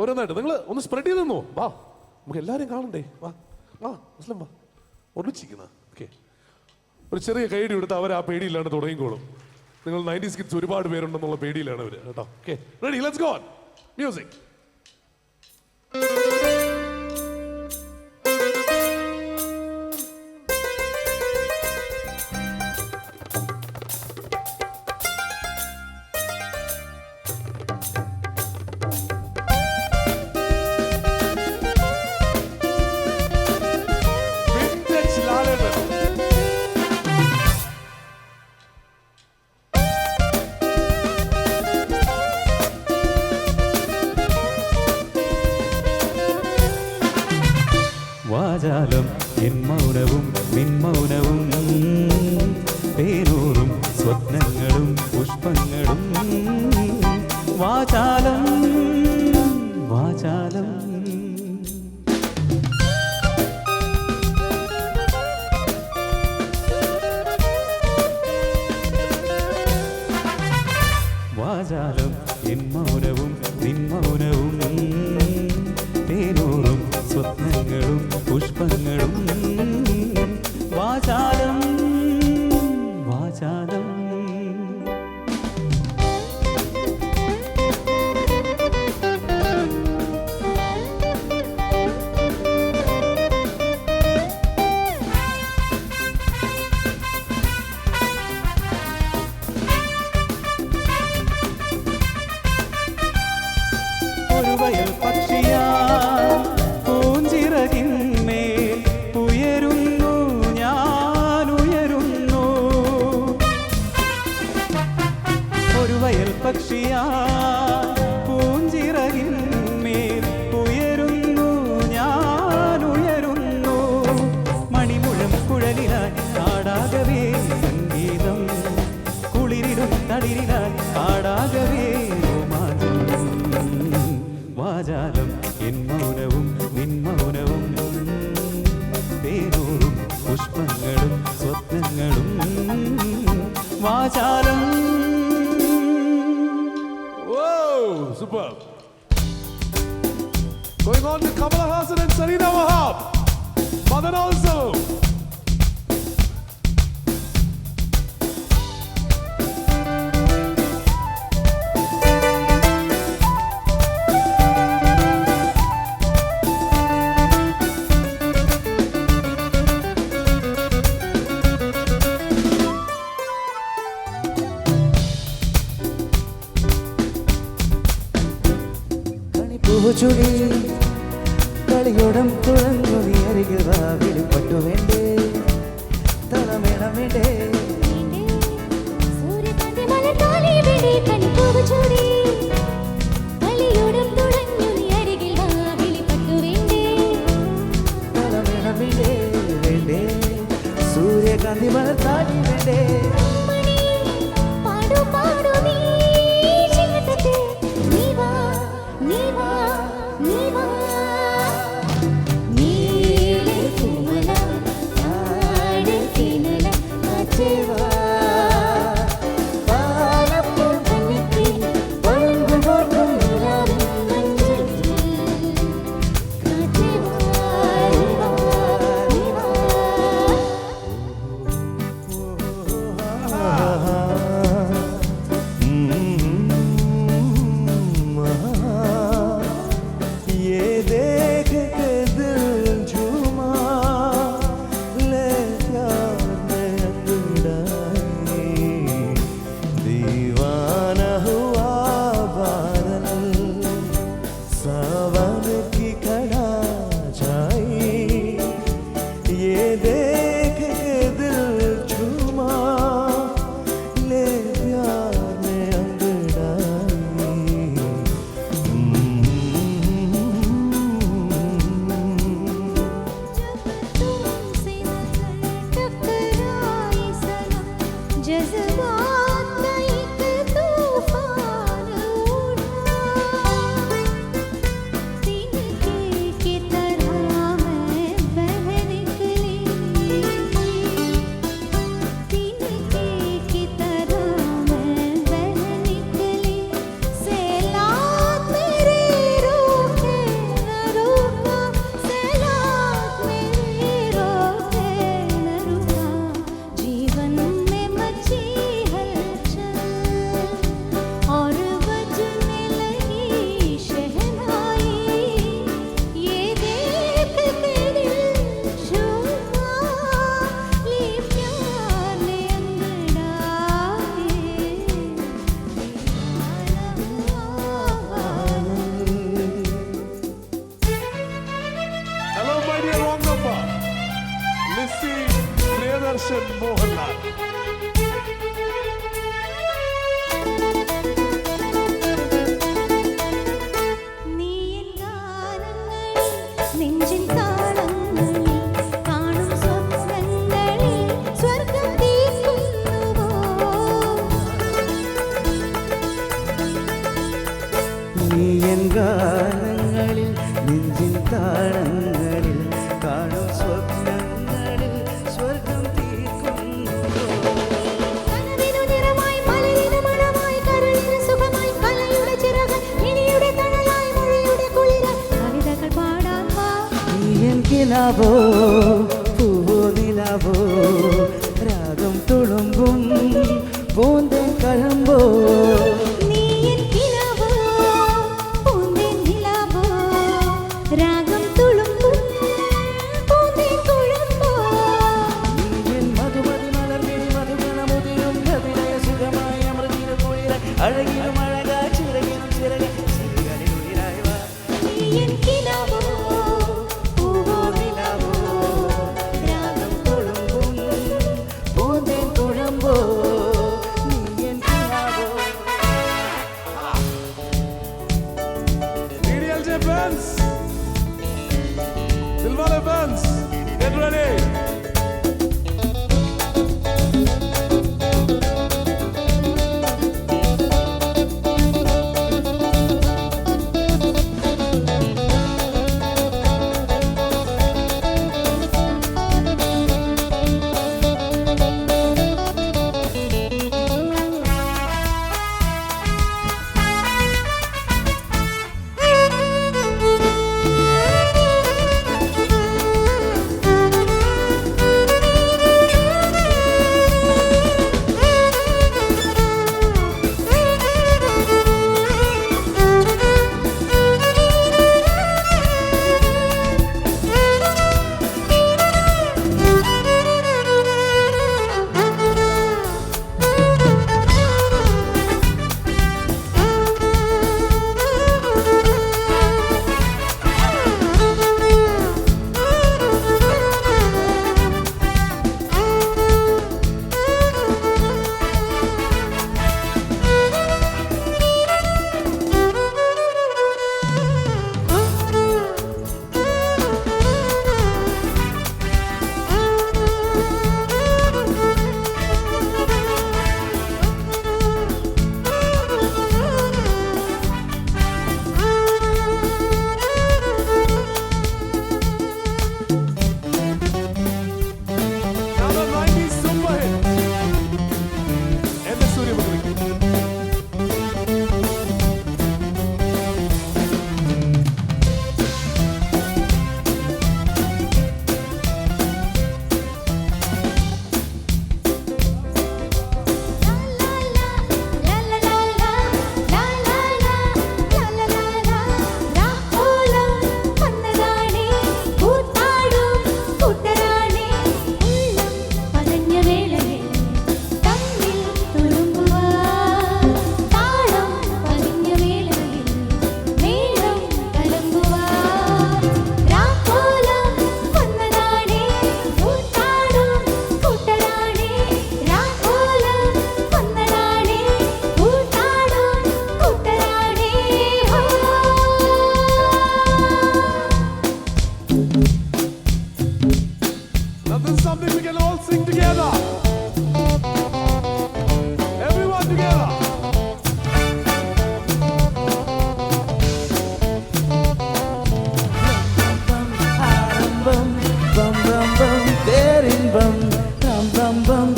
ഓരോന്നായിട്ട്. നിങ്ങൾ ഒന്ന് സ്പ്രെഡ് ചെയ്ത് തന്നോ വാ നമുക്ക് എല്ലാവരും കാണണ്ടേ. വാ വാ മുസ്ലിം വാ. ഒന്നിച്ചിരിക്കുന്ന. ഓക്കെ. ഒരു ചെറിയ കൈഡി എടുത്ത് അവർ ആ പേടിയില്ലാണ്ട് തുടങ്ങിക്കോളും. നിങ്ങൾ നയന്റീസ് കിഡ്സ് ഒരുപാട് പേരുണ്ടെന്നുള്ള പേടിയിലാണ് അവർ കേട്ടോ? Okay. Ready let's go music വാചാലം എൻ മൗനവും നിൻ മൗനവും. யா തുഴഞ്ഞു നീ അരികിൽ വാ വിളിപ്പട്ടു വേണ്ടേ? തളമേണം വേണ്ടേ വേണ്ടേ? പാടു പാടു നീ എൻ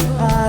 I